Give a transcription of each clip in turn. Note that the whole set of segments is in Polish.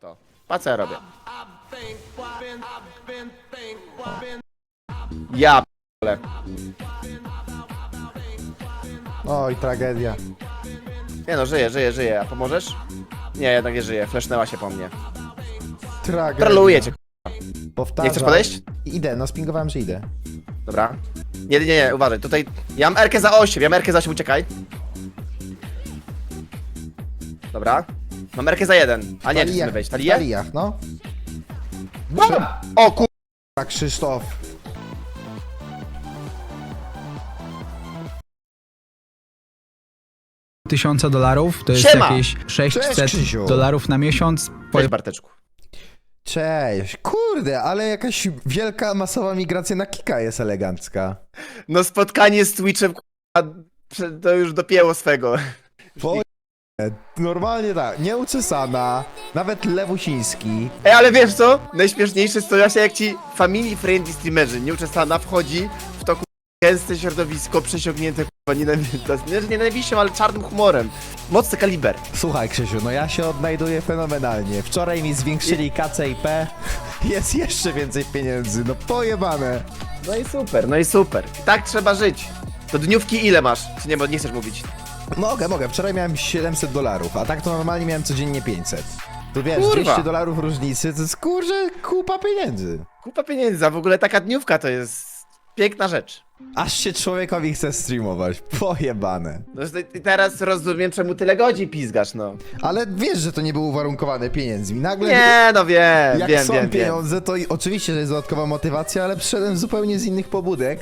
to. Pa co ja robię? Ja p***le. Oj, tragedia. Nie no, żyję, żyję, żyję. A pomożesz? Nie, jednak nie żyję. Flashnęła się po mnie. Tragedia. Trolluję cię. Powtarzam. Nie chcesz podejść? Idę, no spingowałem, że idę. Dobra. Nie, nie, nie, uważaj. Tutaj. Ja mam Erkę za 8, ja mam Erkę za 8, uciekaj. Dobra. Mam Erkę za 1. A nie, czy wejść? W no. Bum! O kur... Tak, Krzysztof. tysiąca dolarów, to jest Siema! jakieś 600 Cześć, Krzysiu. dolarów na miesiąc. Cześć Barteczku. Cześć. Kurde, ale jakaś wielka, masowa migracja na Kika jest elegancka. No spotkanie z Twitchem k***a, prze- to już dopięło swego. Po... Normalnie tak, nieuczesana, nawet lewusiński. Ej, ale wiesz co? Najśmieszniejsze jest to właśnie jak ci family friendly streamerzy, nieuczesana wchodzi w to gęste środowisko przesiągnięte k***a, nienawiścią, nie, że nienawiścią, ale czarnym humorem. Mocny kaliber. Słuchaj Krzysiu, no ja się odnajduję fenomenalnie. Wczoraj mi zwiększyli KCIP, jest jeszcze więcej pieniędzy, no pojebane. No i super, no i super. I tak trzeba żyć. To dniówki ile masz? Czy nie, bo nie chcesz mówić? Mogę, mogę, wczoraj miałem 700 dolarów, a tak to normalnie miałem codziennie 500. Tu wiesz, Kurwa. 200 dolarów różnicy, to jest kurze kupa pieniędzy. Kupa pieniędzy, a w ogóle taka dniówka to jest piękna rzecz. Aż się człowiekowi chce streamować, pojebane. No i- i teraz rozumiem, czemu tyle godzin pizgasz, no. Ale wiesz, że to nie było uwarunkowane pieniędzmi. Nagle Nie, no wiem, jak wiem, są wiem, wiem. pieniądze, to i, oczywiście, że jest dodatkowa motywacja, ale przyszedłem zupełnie z innych pobudek.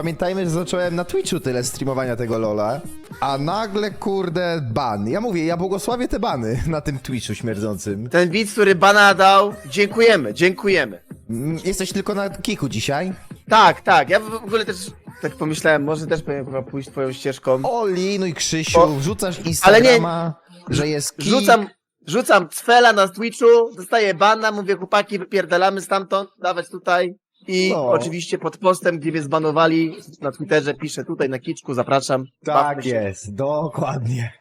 Pamiętajmy, że zacząłem na Twitchu tyle streamowania tego Lola, a nagle, kurde, ban. Ja mówię, ja błogosławię te bany na tym Twitchu śmierdzącym. Ten widz, który bana dał, dziękujemy, dziękujemy. Mm, Jesteś tylko na kiku dzisiaj? Tak, tak, ja w ogóle też tak pomyślałem, może też powinienem chyba pójść twoją ścieżką. Oli, no i Krzysiu, O, wrzucasz Instagrama, że jest kik. Rzucam, rzucam cfela na Twitchu, dostaję bana, mówię chłopaki, wypierdalamy stamtąd, dawać tutaj. I No. oczywiście pod postem, gdzie mnie zbanowali na Twitterze, piszę tutaj na kiczku, zapraszam. Tak jest, dokładnie.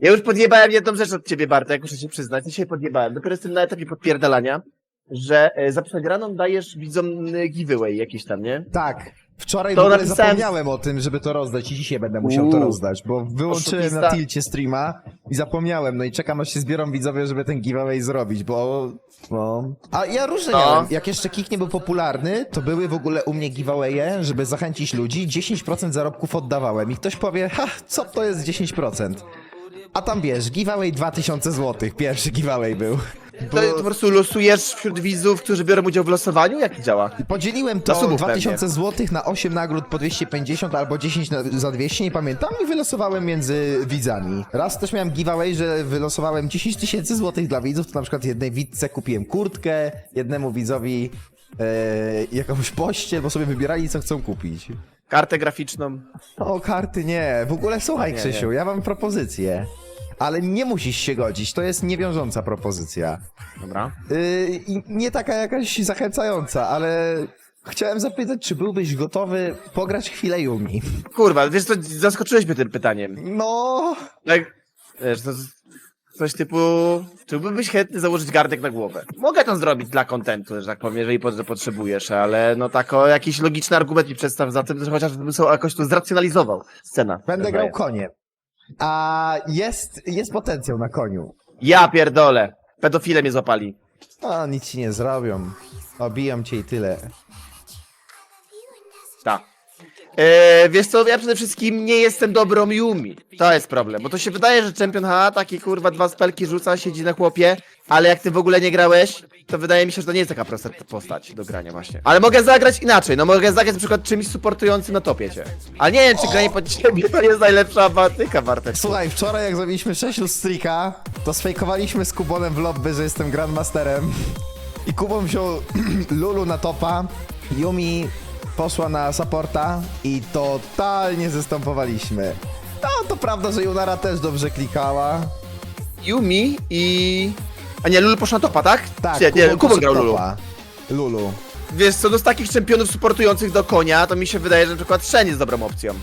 Ja już podjebałem jedną rzecz od ciebie, Bartek, muszę się przyznać. Dzisiaj podjebałem. Dopiero jestem na etapie podpierdalania, że e, za przegraną dajesz widzom giveaway jakiś tam, nie? Tak. Wczoraj To w ogóle napisałem- zapomniałem o tym, żeby to rozdać i dzisiaj będę musiał to Uuu. rozdać, bo wyłączyłem na Oszukista. tilcie streama i zapomniałem, no i czekam aż się zbiorą widzowie, żeby ten giveaway zrobić, bo... No. A ja różne No. miałem, jak jeszcze Kik nie był popularny, to były w ogóle u mnie giveawaye, żeby zachęcić ludzi, 10% zarobków oddawałem i ktoś powie, ha, co to jest 10%? A tam wiesz, giveaway 2000 zł, pierwszy giveaway był. To, po prostu losujesz wśród widzów, którzy biorą udział w losowaniu? Jak działa? Podzieliłem to subów 2000 zł na 8 nagród po 250 albo 10 na, za 200, nie pamiętam, i wylosowałem między widzami. Raz też miałem giveaway, że wylosowałem 10 tysięcy złotych dla widzów, to na przykład jednej widce kupiłem kurtkę, jednemu widzowi e, jakąś pościel, bo sobie wybierali co chcą kupić. Kartę graficzną. O, karty nie. W ogóle słuchaj Nie, Krzysiu, nie. ja mam propozycję. Ale nie musisz się godzić, to jest niewiążąca propozycja. Dobra. Yy, i nie taka jakaś zachęcająca, ale chciałem zapytać, czy byłbyś gotowy pograć chwilę Yumi? Kurwa, wiesz co, zaskoczyłeś mnie tym pytaniem. No, Tak, wiesz, to z- coś typu, czy byłbyś chętny założyć gardek na głowę? Mogę to zrobić dla kontentu, że tak powiem, jeżeli pot- potrzebujesz, ale no tak o jakiś logiczny argument mi przedstaw za tym, że chociażbym sobie jakoś to zracjonalizował. Scena. będę grał koniem. A jest, jest potencjał na koniu. Ja pierdolę. Pedofile mnie złapali. A, nic ci nie zrobią. Obiją cię i tyle. Tak. Eee, wiesz co, ja przede wszystkim nie jestem dobrą Yumi. To jest problem, bo to się wydaje, że Champion H takie kurwa dwa spelki rzuca, siedzi na chłopie, ale jak ty w ogóle nie grałeś, to wydaje mi się, że to nie jest taka prosta postać do grania właśnie. Ale mogę zagrać inaczej, no mogę zagrać na przykład czymś supportującym na topie cię. Ale nie wiem, czy granie pod ciebie to jest najlepsza batyka, Bartek. Słuchaj, wczoraj jak zrobiliśmy 6 lustrika, to sfejkowaliśmy z Kubonem w lobby, że jestem Grandmasterem. I Kubon wziął Lulu na topa, Yumi poszła na supporta i totalnie zestąpowaliśmy. No, to prawda, że Junara też dobrze klikała. Yumi i... A nie, Lulu poszła na topa, tak? Tak, nie, nie, Kubon grał Lulu. topa. Lulu. Wiesz co, no z takich czempionów supportujących do konia, to mi się wydaje, że na przykład Shen jest dobrą opcją,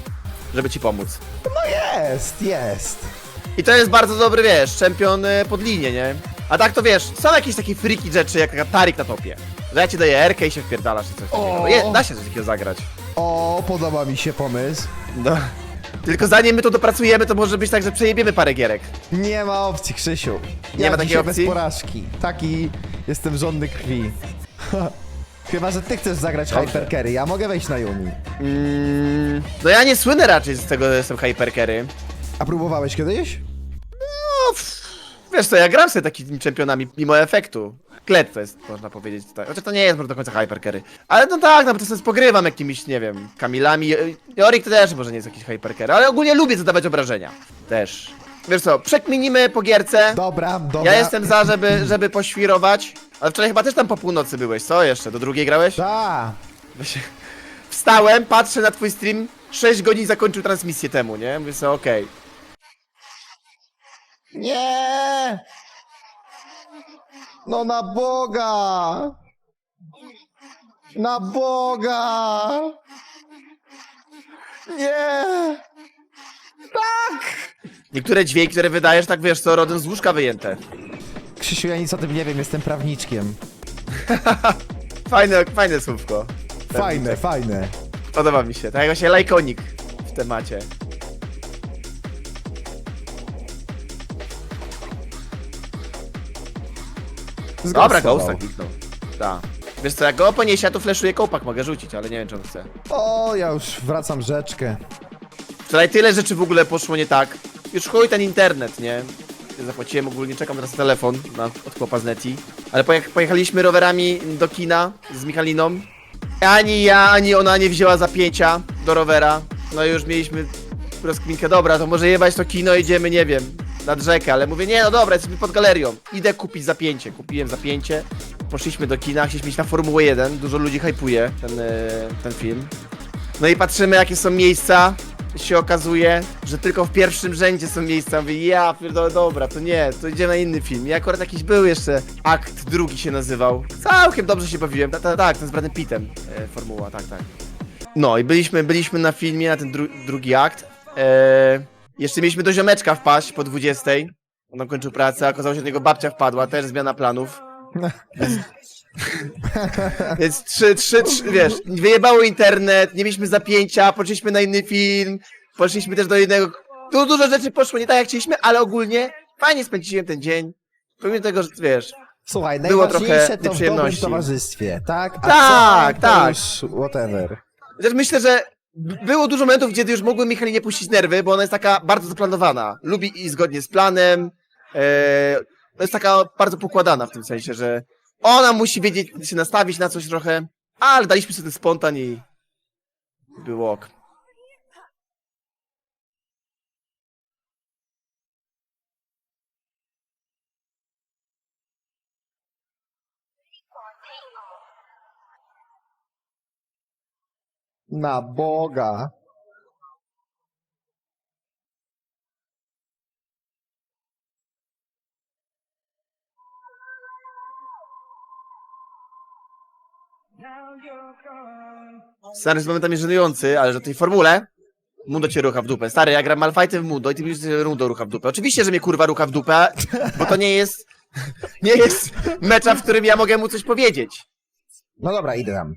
żeby ci pomóc. No jest, jest. I to jest bardzo dobry, wiesz, czempion e, pod linię, nie? A tak to wiesz, są jakieś takie friki rzeczy, jak Tarik na topie. Że ja ci daję Erkę i się wpierdalasz czy coś takiego. O! No, je, da się coś takiego zagrać. O, podoba mi się pomysł. No. Tylko zanim my to dopracujemy, to może być tak, że przejebiemy parę gierek. Nie ma opcji, Krzysiu. Nie ma takiej dzisiaj opcji? bez porażki. Taki jestem żądny krwi. Chyba, że ty chcesz zagrać Dobrze. Hypercarry, ja mogę wejść na Yumi. Mm, no ja nie słynę raczej z tego, że jestem hypercarry. A próbowałeś kiedyś? Wiesz co, ja gram sobie takimi czempionami mimo efektu. Klet to jest, można powiedzieć. Tak. Chociaż to nie jest może do końca hypercarry. Ale no tak, no bo to sobie pogrywam jakimiś, nie wiem, Kamilami. Jorik to też może nie jest jakiś hypercarry, ale ogólnie lubię zadawać obrażenia. Też. Wiesz co, przekminimy po gierce. Dobra, dobra. Ja jestem za, żeby, żeby poświrować. Ale wczoraj chyba też tam po północy byłeś, co jeszcze? Do drugiej grałeś? Ta. Wstałem, patrzę na twój stream, 6 godzin zakończył transmisję temu, nie? Mówię sobie, okej. Nie! No na Boga! Na Boga! Nie! Niektóre dźwięki, które wydajesz, tak wiesz, co rodem z łóżka wyjęte. Krzysiu, ja nic o tym nie wiem, jestem prawniczkiem. Fajne, fajne słówko. Fajne, fajne. Podoba mi się. Tak jak właśnie lajkonik w temacie. Dobra, Zgłosował. Ghosta kliknął. Tak. Wiesz co, jak go poniesie, to fleszuje kołpak, mogę rzucić, ale nie wiem, czy on chce. O, ja już wracam rzeczkę. Wczoraj tyle rzeczy w ogóle poszło nie tak. Już chuj ten internet, nie? Ja zapłaciłem ogólnie, czekam teraz na telefon na, od chłopa z Neti. Ale pojecha pojechaliśmy rowerami do kina z Michaliną. Ani ja, ani ona nie wzięła zapięcia do rowera. No i już mieliśmy rozkminkę, dobra, to może jebać to kino, idziemy, nie wiem, nad rzekę, ale mówię, nie, no dobra, jesteśmy pod galerią. Idę kupić zapięcie. Kupiłem zapięcie, poszliśmy do kina, chcieliśmy iść na Formułę 1, dużo ludzi hypuje ten, e, ten film. No i patrzymy, jakie są miejsca. Się okazuje, że tylko w pierwszym rzędzie są miejsca. Mówię, ja pierdolę, dobra, to nie, to idziemy na inny film. I akurat jakiś był jeszcze, akt drugi się nazywał. Całkiem dobrze się bawiłem. Tak, tak, tak ten z Bradem Pittem. E, formuła, tak, tak. No i byliśmy, byliśmy na filmie, na ten dru drugi akt. E, jeszcze mieliśmy do ziomeczka wpaść po 20. On kończył pracę, a okazało się, że do niego babcia wpadła, też zmiana planów. Więc trzy, trzy, trzy, wiesz, wyjebało internet, nie mieliśmy zapięcia, poszliśmy na inny film, poszliśmy też do innego... Tu dużo rzeczy poszło nie tak jak chcieliśmy, ale ogólnie fajnie spędziłem ten dzień. Pomimo tego, że wiesz, Słuchaj, Było najważniejsze trochę to w dobrym nieprzyjemności. towarzystwie, tak? A Tak, co, tak. To już whatever. Chociaż myślę, że było dużo momentów, gdzie już mogły Michali nie puścić nerwy, bo ona jest taka bardzo zaplanowana. Lubi i zgodnie z planem. E, jest taka bardzo pokładana w tym sensie, że ona musi wiedzieć, się nastawić na coś trochę, ale daliśmy sobie ten spontan i było ok. Na Boga. Stary z momentami żenujący, ale że w tej formule Mundo cię rucha w dupę. Stary, ja gram Malfighty w Mundo i ty mi Mundo rucha w dupę. Oczywiście, że mnie kurwa rucha w dupę, bo to nie jest nie jest mecza, w którym ja mogę mu coś powiedzieć. No dobra, idę tam.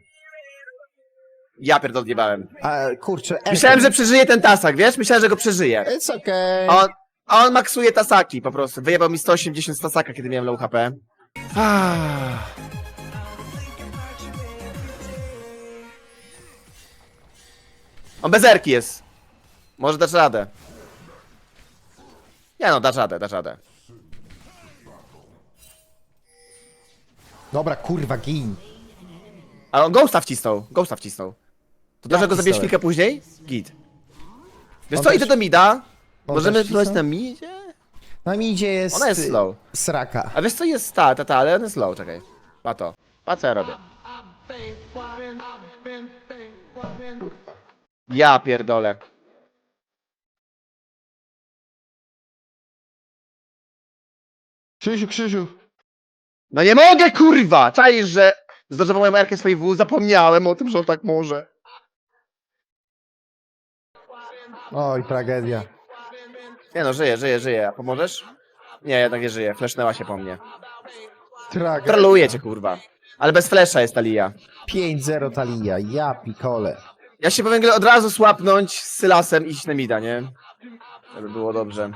Ja pierdol bałem. A, kurczę, Myślałem, że przeżyje ten tasak, wiesz? Myślałem, że go przeżyje. It's okay. On, on maksuje tasaki po prostu. Wyjebał mi 180 z tasaka, kiedy miałem low HP. Ah. On bez erki jest. Może dać radę. Nie no, dasz radę, dasz radę. Dobra, kurwa, gin. Ale on Ghosta wcisnął, Ghosta wcisnął. To dlaczego go zabijesz wcisnąłem? chwilkę później? Git. Wiesz co, też- idę do mida. Możemy też na midzie? Na midzie jest... Ona jest y, slow. Sraka. A wiesz co jest ta, ta, ta, ale on jest low, czekaj. Pa to. Pa co ja robię. Ja pierdolę. Krzysiu, Krzysiu. No nie mogę kurwa! Czaisz, że zdążowałem Erkę swojej W, zapomniałem o tym, że on tak może. Oj, tragedia. Nie no, żyje, żyje, żyje. A pomożesz? Nie, jednak nie żyje. Flashnęła się po mnie. Tragedia. Troluje cię, kurwa. Ale bez flesza jest Talia. 5-0 Talia, ja pikole. Ja się powiem od razu słapnąć z Sylasem i iść na mida, nie? Żeby było dobrze.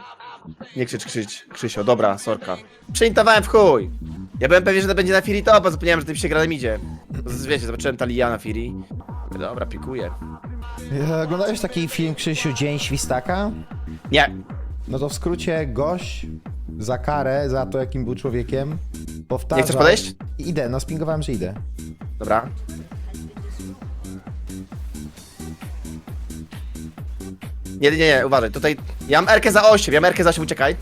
Nie krzycz, krzycz, Krzysio, dobra, sorka. Przeintowałem w chuj. Ja byłem pewien, że to będzie na Firi to, bo zapomniałem, że tym się gra na midzie. Wiecie, zobaczyłem Talia na Firi. Dobra, pikuję. E, Oglądałeś taki film Krzysiu Dzień Świstaka? Nie. No to w skrócie gość za karę, za to jakim był człowiekiem, powtarza... Nie chcesz podejść? Idę, no spingowałem, że idę. Dobra. Nie, nie, nie, uważaj, tutaj... Ja mam Erkę za 8, ja mam Erkę za 8, uciekaj.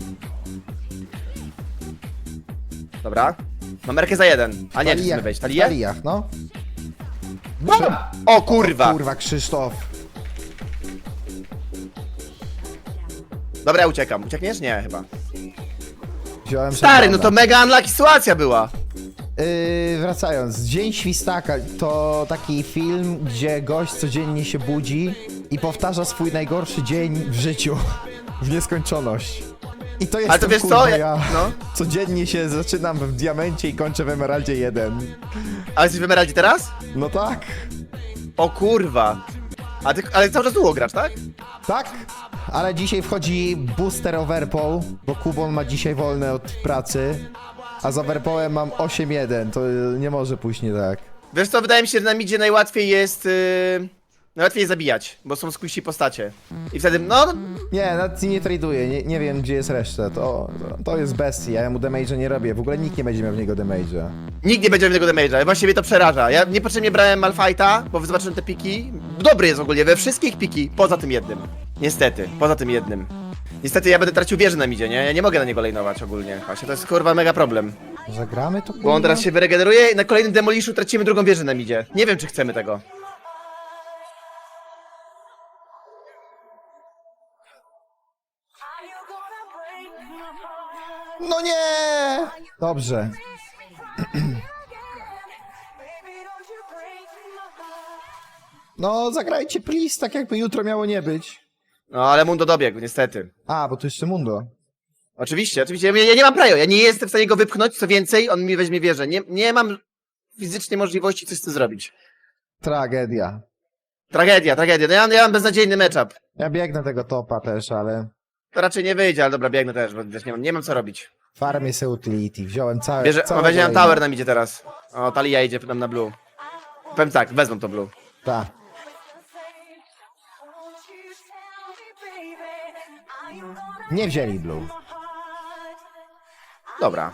Dobra. Mam Erkę za 1. A nie, czy chcemy wejść? w Talię? Taliach, no. O kurwa! Kurwa, Krzysztof. Dobra, ja uciekam. Uciekniesz? Nie, chyba. Wziąłem Stary, no to mega unlucky sytuacja była. Yy, wracając, Dzień Świstaka to taki film, gdzie gość codziennie się budzi i powtarza swój najgorszy dzień w życiu. W nieskończoność. I to jest Ale to wiesz co? Ja, ja. no. Codziennie się zaczynam w diamencie i kończę w emeraldzie 1. Ale jesteś w Emeraldzie teraz? No tak. O kurwa. A ty, ale cały czas długo grasz, tak? Tak, ale dzisiaj wchodzi booster overpool, bo Kubon ma dzisiaj wolne od pracy, a z overpoolem mam 8-1, to nie może pójść nie tak. Wiesz co, wydaje mi się, że na midzie najłatwiej jest... Yy, najłatwiej jest zabijać, bo są squishy postacie. I wtedy, no... Nie, nawet nie traduję, nie, nie wiem gdzie jest reszta, to, to jest bestia, ja mu damage'a nie robię, w ogóle nikt nie będzie miał w niego damage'a. Nikt nie będzie miał tego damage'a, właśnie mnie to przeraża. Ja niepotrzebnie brałem Malfighta, bo zobaczyłem te piki. Dobry jest ogólnie, we wszystkich piki, poza tym jednym. Niestety, poza tym jednym. Niestety ja będę tracił wieżę na midzie, nie? Ja nie mogę na niego lejnować ogólnie. Właśnie to jest kurwa mega problem. Zagramy to Bo on teraz się wyregeneruje i na kolejnym demoliszu tracimy drugą wieżę na midzie. Nie wiem, czy chcemy tego. No nie! Dobrze. No, zagrajcie please, tak jakby jutro miało nie być. No, ale Mundo dobiegł, niestety. A, bo to jeszcze Mundo. Oczywiście, oczywiście. Ja, ja nie mam prajo, ja nie jestem w stanie go wypchnąć, co więcej, on mi weźmie wieżę. Nie, nie mam fizycznie możliwości coś z tym zrobić. Tragedia. Tragedia, tragedia. No ja, ja mam beznadziejny matchup. Ja biegnę tego topa też, ale To raczej nie wyjdzie, ale dobra, biegnę też, bo też nie mam, nie mam co robić. Farmię se utility. Wziąłem całe. Bierze, całe kolejne. tower nam idzie teraz. O, Talia idzie nam na blue. Powiem tak, wezmą to blue. Tak. Nie wzięli blue. Dobra.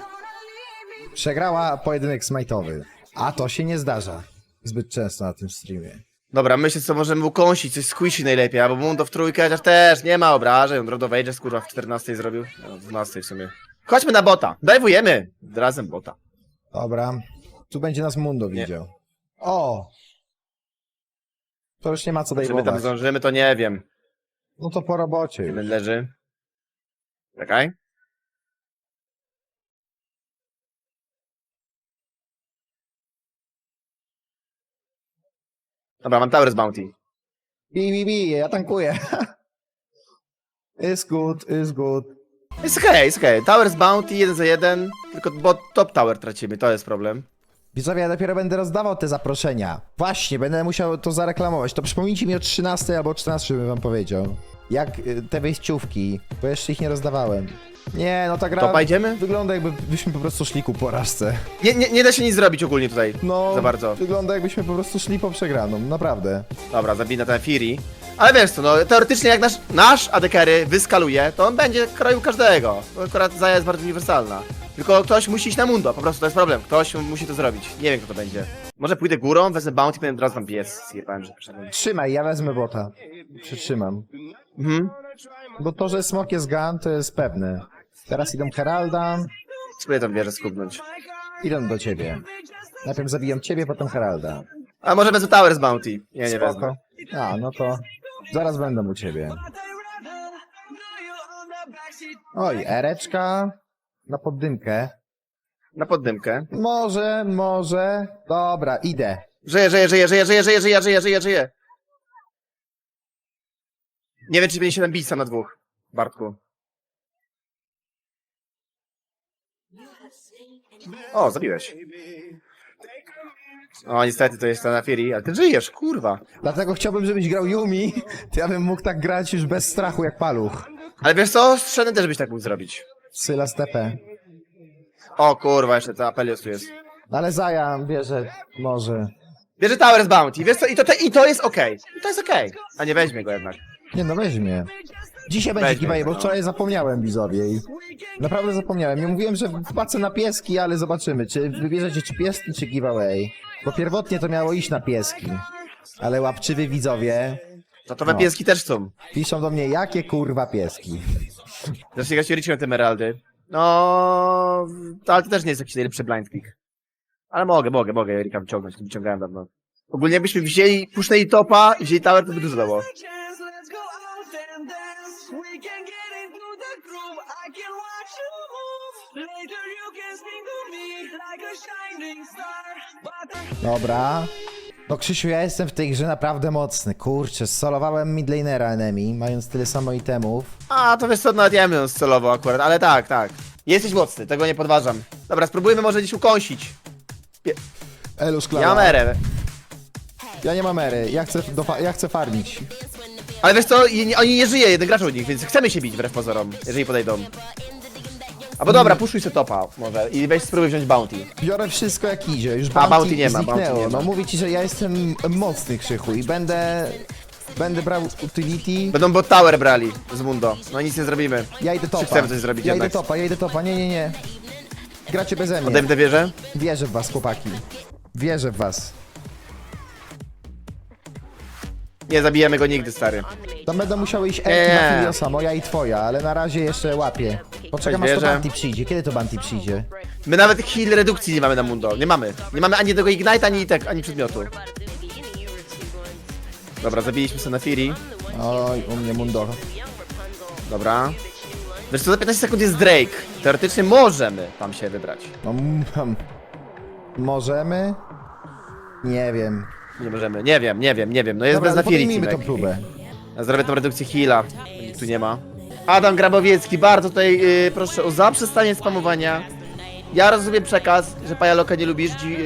Przegrała pojedynek smajtowy. A to się nie zdarza zbyt często na tym streamie. Dobra, myślę, co możemy ukąsić, coś squishy najlepiej, albo Mundo w trójkę, chociaż też nie ma obrażeń. Drop of Ages, kurwa, w 14 zrobił. No, w 12 w sumie. Chodźmy na bota, dajwujemy. Razem bota. Dobra. Tu będzie nas Mundo Nie. widział. O! To już nie ma co Czy my tam zdążymy, to nie wiem. No to po robocie już. Jeden leży. Czekaj. Dobra, mam Tower z Bounty. Bi, bi, bi, ja tankuję. Is good, is good. Jest okej, okay, jest okej. Okay. Tower z Bounty, jeden za jeden. Tylko bo top tower tracimy, to jest problem. Widzowie, ja dopiero będę rozdawał te zaproszenia. Właśnie, będę musiał to zareklamować. To przypomnijcie mi o 13 albo 14, żebym wam powiedział. Jak y, te wejściówki, bo jeszcze ich nie rozdawałem. Nie, no ta gra Topa idziemy? wygląda jakbyśmy po prostu szli ku porażce. Nie, nie, nie da się nic zrobić ogólnie tutaj. No, Za bardzo. wygląda jakbyśmy po prostu szli po przegraną, naprawdę. Dobra, zabij na ten Fury. Ale wiesz co, no teoretycznie jak nasz, nasz ADKery wyskaluje, to on będzie kroił każdego. Bo Akurat Zaja jest bardzo uniwersalna. Tylko ktoś musi iść na mundo, po prostu to jest problem. Ktoś musi to zrobić. Nie wiem kto to będzie. Może pójdę górą, wezmę bounty, będę od razu tam biec. Zjebałem, że przyszedłem. Trzymaj, ja wezmę bota. Przytrzymam. Mhm. Bo to, że smok jest gun, to jest pewne. Teraz idą Heralda, Spróbuję tam wieżę skubnąć. idą do ciebie. Najpierw zabiją ciebie, potem Heralda. A może wezmę tower z bounty? Nie, nie wezmę. Spoko. A, no to zaraz będę u ciebie. Oj, ereczka na poddymkę. Na poddymkę. Może, może. Dobra, idę. Żyję, żyję, żyję, żyję, żyję, żyję, żyję, żyję, żyję, żyję. Nie wiem, czy będzie się tam bić sam na dwóch. Bartku. O, zabiłeś. O, niestety to jest ta na Fury, ale ty żyjesz, kurwa. Dlatego chciałbym, żebyś grał Yumi, to ja bym mógł tak grać już bez strachu jak paluch. Ale wiesz co, strzelny też byś tak mógł zrobić. Syla stepę. O kurwa, jeszcze ta Apelios tu jest. No Ale Zaja bierze może. Bierze Tower z Bounty, wiesz co, i to, te, i to jest okej. I to jest okej. A nie weźmie go jednak. Nie no, weźmie. Dzisiaj będzie Weźmie, giveaway, bo no. wczoraj zapomniałem widzowie i naprawdę zapomniałem. Nie mówiłem, że wpłacę na pieski, ale zobaczymy, czy wybierzecie czy pieski, czy giveaway. Bo pierwotnie to miało iść na pieski. Ale łapczywy widzowie To to we No. pieski też są. piszą do mnie, jakie kurwa pieski. Zresztą ja się liczyłem te emeraldy. No, to, ale to też nie jest jakiś najlepszy blind pick. Ale mogę, mogę, mogę Erika wyciągnąć, nie wyciągałem dawno. Ogólnie jakbyśmy wzięli, puszczeli topa i wzięli tower, to by dużo dało. to Dobra. No Krzysiu, ja jestem w tej grze naprawdę mocny. Kurczę, solowałem midlanera enemy, mając tyle samo itemów. A, to wiesz co, nawet ja bym celowo akurat, ale tak, tak. Jesteś mocny, tego nie podważam. Dobra, spróbujmy może gdzieś ukąsić. Elu Ja mam erę. Ja nie mam ery, ja chcę, do fa- ja chcę farmić. Ale wiesz co, i nie- oni nie żyje, jeden gracz u nich, więc chcemy się bić wbrew pozorom, jeżeli podejdą. Albo dobra, puszuj sobie topa może i weź spróbuj wziąć bounty. Biorę wszystko jak idzie, już A, bounty, bounty nie ma, zniknęło. bounty nie ma. No mówię ci, że ja jestem mocny Krzychu i będę... Będę brał utility. Będą bot tower brali z Mundo. No nic nie zrobimy. Ja idę topa. chcemy coś zrobić Ja jednak? idę topa, ja idę topa, nie, nie, nie. Gracie beze mnie. Odejmę tę wieżę? Wierzę w was, chłopaki. Wierzę w was. Nie zabijemy go nigdy, stary. Tam będą musiały iść Nie. Elki na Filiosa, moja i twoja, ale na razie jeszcze łapię. Poczekam aż to wierzę. Banti przyjdzie. Kiedy to Banti przyjdzie? My nawet heal redukcji nie mamy na Mundo. Nie mamy. Nie mamy ani tego Ignite, ani, tak, ani przedmiotu. Dobra, zabiliśmy sobie na Fury. Oj, u mnie Mundo. Dobra. Wiesz co, za 15 sekund jest Drake. Teoretycznie możemy tam się wybrać. No, mm, hmm. Możemy? Nie wiem. Nie możemy. Nie wiem, nie wiem, nie wiem. No jest Dobra, bez ale na Fury podejmijmy tą próbę. Ja Zrobię tą redukcję heala. Tu nie ma. Adam Grabowiecki, bardzo tutaj yy, proszę o zaprzestanie spamowania. Ja rozumiem przekaz, że Pajaloka nie lubisz, dzi-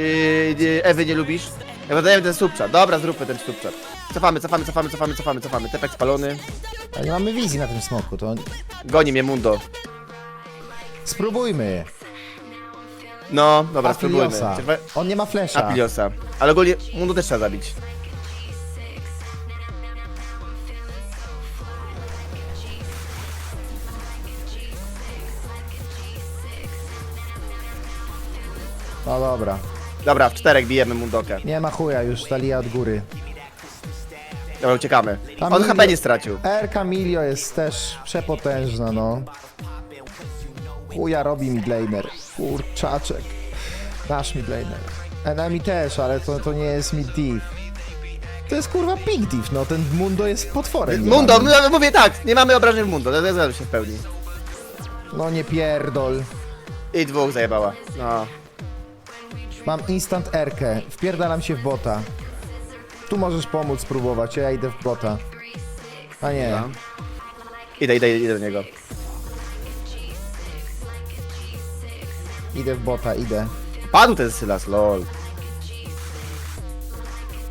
yy, Ewy nie lubisz. Ja wydaję ten subchat. Dobra, zróbmy ten subchat. Cofamy, cofamy, cofamy, cofamy, cofamy, cofamy. Tepek spalony. Ale nie mamy wizji na tym smoku, to Goni mnie Mundo. spróbujmy. No, dobra, spróbujmy. Cierpe- On nie ma flesza. Apiliosa. Ale ogólnie Mundo też trzeba zabić. No dobra. Dobra, w czterech bijemy Mundokę. Nie ma chuja, już Talia od góry. Dobra, uciekamy. Tam On HP nie stracił. R Camilio jest też przepotężna, no. Chuja robi midlaner. Kurczaczek. Nasz midlaner. Enemy też, ale to, to nie jest mid div. To jest kurwa pig div, no ten Mundo jest potworem. Mundo, no, mówię tak, nie mamy obrażeń w Mundo, to zgadzam się w pełni. No nie pierdol. I dwóch zajebała. No. Mam instant R-kę. Wpierdalam się w bota. Tu możesz pomóc spróbować, ja idę w bota. A nie. Idę, idę, idę do niego. Idę w bota, idę. Padł ten Sylas, lol.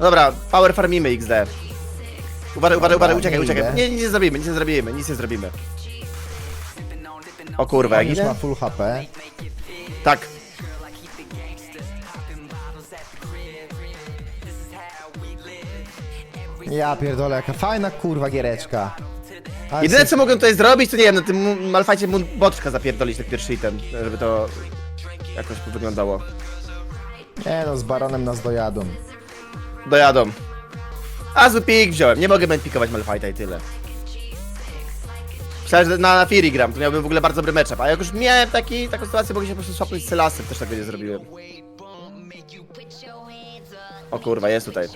No dobra, power farmimy XD. Uważaj, uważaj, uważaj, nie uciekaj, uciekaj. idę. Nie, nic nie zrobimy, nic nie zrobimy, nic nie zrobimy. O kurwa, jak On już idę? ma full HP. Tak. Ja pierdolę, jaka fajna kurwa giereczka. Ale Jedyne co mogą tutaj zrobić, to nie wiem, na tym mu- Malfajcie mu boczka zapierdolić tak pierwszy item, żeby to jakoś wyglądało. Nie no, z baronem nas dojadą. Dojadą. A pik wziąłem, nie mogę pikować Malfajta i tyle. Myślałem, że na, na Fury gram, to miałbym w ogóle bardzo dobry matchup, a jak już miałem taki, taką sytuację, mogę się po prostu swapnąć z Sylasem, też tego nie zrobiłem. O kurwa, jest tutaj.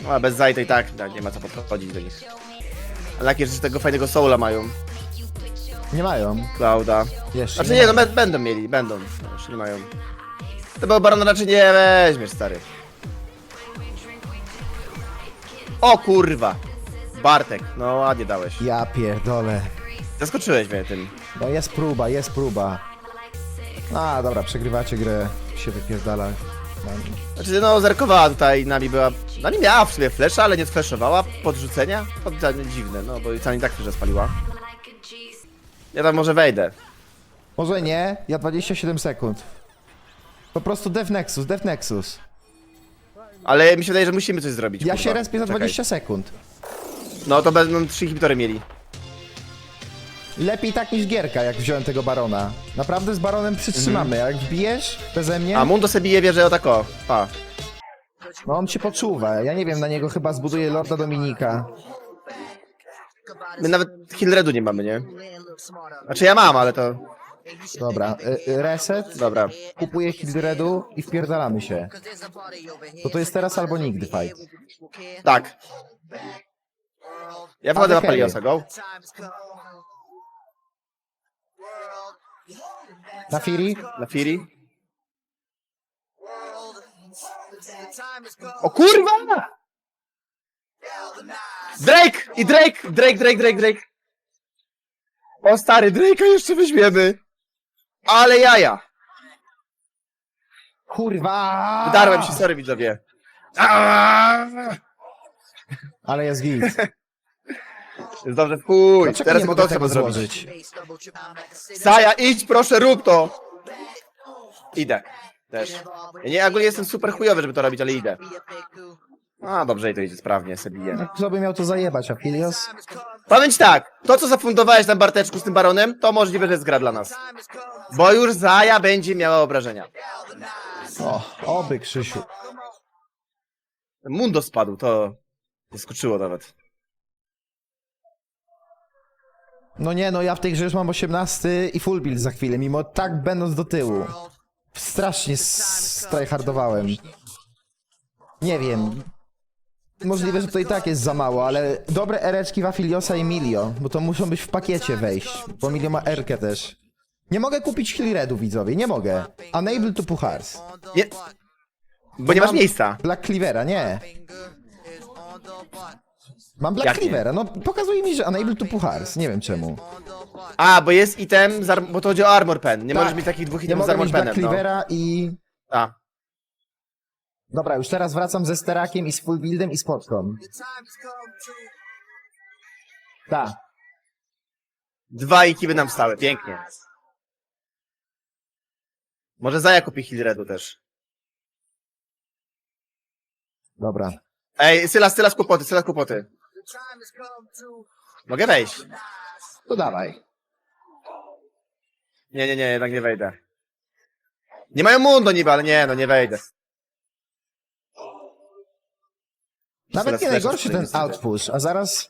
No a bez Zajta i tak, tak nie ma co podchodzić do nich. Ale jakie że tego fajnego soula mają, Nie mają. Clouda. Jeszcze Znaczy nie, no bę- będą mieli, będą, no, jeszcze nie mają. Tego barona raczej nie weźmiesz, stary. O kurwa! Bartek, no ładnie dałeś. Ja pierdolę. Zaskoczyłeś mnie tym. No jest próba, jest próba. A, dobra, przegrywacie grę, się wypierdala. Znaczy, no, zerkowała tutaj, Nami była... Nami miała w sobie flesza, ale nie sfleszowała, podrzucenia. Podrzucenie dziwne, no, bo i i tak że spaliła. Ja tam może wejdę. Może nie, ja 27 sekund. Po prostu Dev Nexus, Dev Nexus. Ale mi się wydaje, że musimy coś zrobić. Ja kurwa. się respię za Czekaj. 20 sekund. No to będą trzy inhibitory mieli. Lepiej tak niż gierka, jak wziąłem tego barona. Naprawdę z baronem przytrzymamy, jak wbijesz beze mnie, A Mundo sobie bije wieżę o tako. Pa. No on się poczuwa. Ja nie wiem, na niego chyba zbuduję Lorda Dominika. My nawet Hillredu nie mamy, nie? Znaczy ja mam, ale to... Dobra, y, y, reset, Dobra. kupuję Hildredu i wpierdalamy się. To to jest teraz albo nigdy fight. Tak. Ja wchodzę na Ale Paliosa, go. Na Fury? Na Fury. O kurwa! Drake! I Drake! Drake, Drake, Drake, Drake. O stary, Drake'a jeszcze weźmiemy. Ale jaja. Kurwa! Wydarłem się, sorry widzowie. Aaaa! Ale jest git. Jest dobrze w chuj. Dlaczego Teraz nie mogę to tego trzeba zrobić. złożyć? Saja, idź, proszę, rób to! Idę. Też. Ja nie, ogólnie jestem super chujowy, żeby to robić, ale idę. A, dobrze, i to idzie sprawnie, sobie biję. Kto by miał to zajebać, Afilios? Powiem ci tak, to co zafundowałeś na Barteczku z tym baronem, to możliwe, że jest gra dla nas. Bo już Zaja będzie miała obrażenia. O, oby Krzysiu. Mundo spadł, to zaskoczyło nawet. No nie, no ja w tej grze już mam 18 i full build za chwilę, mimo tak będąc do tyłu. Strasznie strajhardowałem. Nie wiem. Możliwe, że to i tak jest za mało, ale dobre ereczki w Afiliosa i Milio, bo to muszą być w pakiecie wejść, bo Milio ma erkę też. Nie mogę kupić Hillredu, widzowie, nie mogę. Unable to Puchars. Nie, bo nie masz mam- miejsca. Black Cleavera, nie. Mam Black Jak nie? Cleavera, no pokazuje mi, że Unable to Puchars, nie wiem czemu. A, bo jest item, z arm- bo to chodzi o Armor Pen. Nie Tak. możesz mieć takich dwóch Nie itemów z mogę Armor mieć Black Penem, no. Cleavera i... A, Dobra, już teraz wracam ze sterakiem i z full buildem i z podką. Tak. dwa iki by nam wstały, pięknie. Może Zaja kupi Hillredu też. Dobra. Ej, Sylas, Sylas kłopoty, Sylas kłopoty. Mogę wejść? To dawaj. Nie, nie, nie, jednak nie wejdę. Nie mają mundo niby, ale nie, no nie wejdę. Nawet nie najgorszy ten niestety. outpush, a zaraz...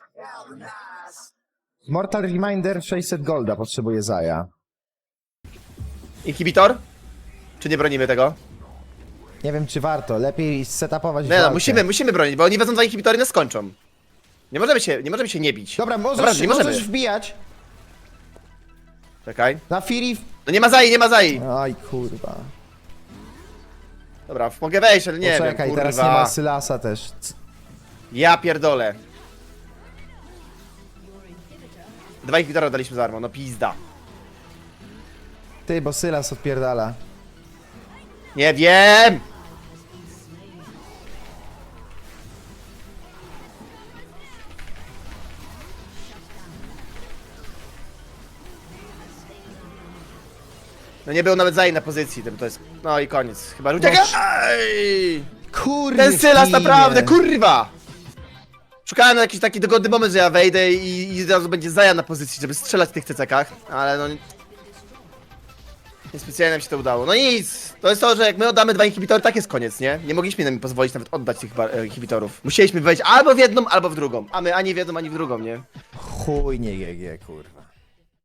Mortal Reminder 600 golda potrzebuje Zaja. Inhibitor? Czy nie bronimy tego? Nie wiem, czy warto. Lepiej setupować Nie no, walkę. musimy, musimy bronić, bo oni wezmą dwa inhibitory i nas skończą. Nie możemy się, nie możemy się nie bić. Dobra, możesz, Dobra, nie możesz możemy. wbijać. Czekaj. Na Fury... No nie ma zai, nie ma zai. Aj, kurwa. Dobra, mogę wejść, ale nie Poczekaj, wiem, kurwa. teraz nie ma Sylasa też. C- Ja pierdolę. Dwa inhibitory daliśmy za armą, no pizda. Ty, bo Sylas odpierdala. Nie wiem! No nie był nawet zaj na pozycji, to jest... No i koniec. Chyba że ucieka... Aj! Kurwa. Ten Sylas naprawdę, kurwa! Szukałem na jakiś taki dogodny moment, że ja wejdę i, i od razu będzie zaja na pozycji, żeby strzelać w tych cecekach, ale no... Niespecjalnie nam się to udało. No nic! To jest to, że jak my oddamy dwa inhibitory, tak jest koniec, nie? Nie mogliśmy nam pozwolić nawet oddać tych bar- e, inhibitorów. Musieliśmy wejść albo w jedną, albo w drugą. A my ani w jedną, ani w drugą, nie? Chuj nie GG, kurwa.